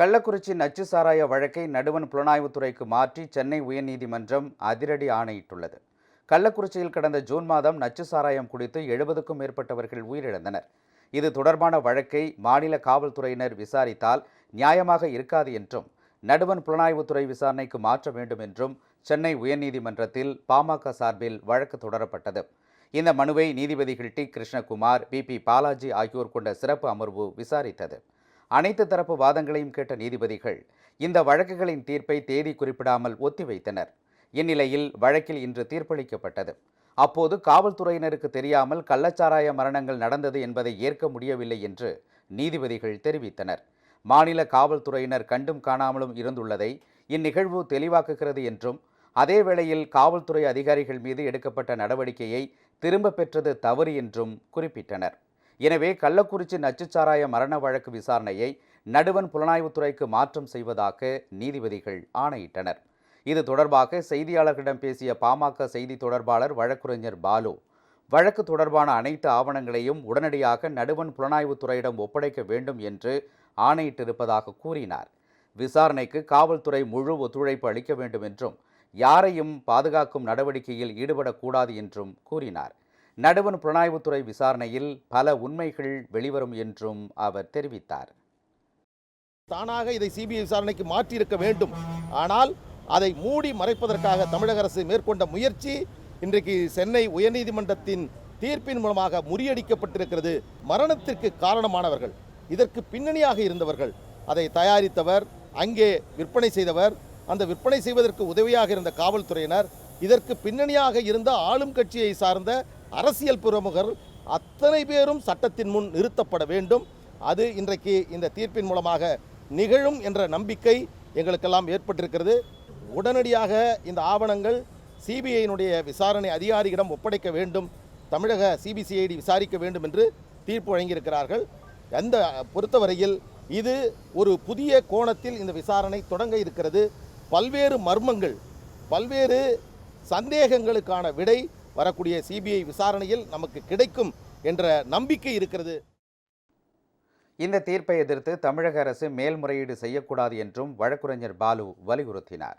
கள்ளக்குறிச்சி நச்சு சாராய வழக்கை நடுவன் புலனாய்வுத்துறைக்கு மாற்றி சென்னை உயர்நீதிமன்றம் அதிரடி ஆணையிட்டுள்ளது. கள்ளக்குறிச்சியில் கடந்த ஜூன் மாதம் நச்சு சாராயம் குடித்து எழுபதுக்கும் மேற்பட்டவர்கள் உயிரிழந்தனர். இது தொடர்பான வழக்கை மாநில காவல்துறையினர் விசாரித்தால் நியாயமாக இருக்காது என்றும் நடுவன் புலனாய்வுத்துறை விசாரணைக்கு மாற்ற வேண்டும் என்றும் சென்னை உயர்நீதிமன்றத்தில் பாமக சார்பில் வழக்கு தொடரப்பட்டது. இந்த மனுவை நீதிபதிகள் D. Krishnakumar P. P. Balaji ஆகியோர் கொண்ட சிறப்பு அமர்வு விசாரித்தது. அனைத்து தரப்பு வாதங்களையும் கேட்ட நீதிபதிகள் இந்த வழக்குகளின் தீர்ப்பை தேதி குறிப்பிடாமல் ஒத்திவைத்தனர். இந்நிலையில் வழக்கில் இன்று தீர்ப்பளிக்கப்பட்டது. அப்போது காவல்துறையினருக்கு தெரியாமல் கள்ளச்சாராய மரணங்கள் நடந்தது என்பதை ஏற்க முடியவில்லை என்று நீதிபதிகள் தெரிவித்தனர். மாநில காவல்துறையினர் கண்டும் காணாமலும் இருந்துள்ளதை இந்நிகழ்வு தெளிவாக்குகிறது என்றும் அதே வேளையில் காவல்துறை அதிகாரிகள் மீது எடுக்கப்பட்ட நடவடிக்கையை திரும்ப பெற்றது தவறு என்றும் குறிப்பிட்டனர். எனவே கள்ளக்குறிச்சி நச்சுச்சாராய மரண வழக்கு விசாரணையை நடுவன் புலனாய்வுத்துறைக்கு மாற்றம் செய்வதாக நீதிபதிகள் ஆணையிட்டனர். இது தொடர்பாக செய்தியாளர்களிடம் பேசிய பாமக செய்தி தொடர்பாளர் வழக்குரைஞர் பாலு வழக்கு தொடர்பான அனைத்து ஆவணங்களையும் உடனடியாக நடுவன் புலனாய்வுத்துறையிடம் ஒப்படைக்க வேண்டும் என்று ஆணையிட்டிருப்பதாக கூறினார். விசாரணைக்கு காவல்துறை முழு ஒத்துழைப்பு அளிக்க வேண்டும் என்றும் யாரையும் பாதுகாக்கும் நடவடிக்கையில் ஈடுபடக்கூடாது என்றும் கூறினார். நடுவன் புலனாய்வுத்துறை விசாரணையில் பல உண்மைகள் வெளிவரும் என்றும் அவர் தெரிவித்தார். தானாக இதை சிபிஐ விசாரணைக்கு மாற்றியிருக்க வேண்டும். ஆனால் அதை மூடி மறைப்பதற்காக தமிழக அரசு மேற்கொண்ட முயற்சி இன்றைக்கு சென்னை உயர்நீதிமன்றத்தின் தீர்ப்பின் மூலமாக முறியடிக்கப்பட்டிருக்கிறது. மரணத்திற்கு காரணமானவர்கள் இதற்கு பின்னணியாக இருந்தவர்கள். அதை தயாரித்தவர் அங்கே விற்பனை செய்தவர் அந்த விற்பனை செய்வதற்கு உதவியாக இருந்த காவல்துறையினர் இதற்கு பின்னணியாக இருந்த ஆளும் கட்சியை சார்ந்த அரசியல் பிரமுகர் அத்தனை பேரும் சட்டத்தின் முன் நிறுத்தப்பட வேண்டும். அது இன்றைக்கு இந்த தீர்ப்பின் மூலமாக நிகழும் என்ற நம்பிக்கை எங்களுக்கெல்லாம் ஏற்பட்டிருக்கிறது. உடனடியாக இந்த ஆவணங்கள் சிபிஐயினுடைய விசாரணை அதிகாரியிடம் ஒப்படைக்க வேண்டும். தமிழக சிபிசிஐடி விசாரிக்க வேண்டும் என்று தீர்ப்பு வழங்கியிருக்கிறார்கள். அந்த பொறுத்தவரையில் இது ஒரு புதிய கோணத்தில் இந்த விசாரணை தொடங்க இருக்கிறது. பல்வேறு மர்மங்கள் பல்வேறு சந்தேகங்களுக்கான விடை வரக்கூடிய சிபிஐ விசாரணையில் நமக்கு கிடைக்கும் என்ற நம்பிக்கை இருக்கிறது. இந்த தீர்ப்பை எதிர்த்து தமிழக அரசு மேல்முறையீடு செய்யக்கூடாது என்றும் வழக்குரைஞர் பாலு வலியுறுத்தினார்.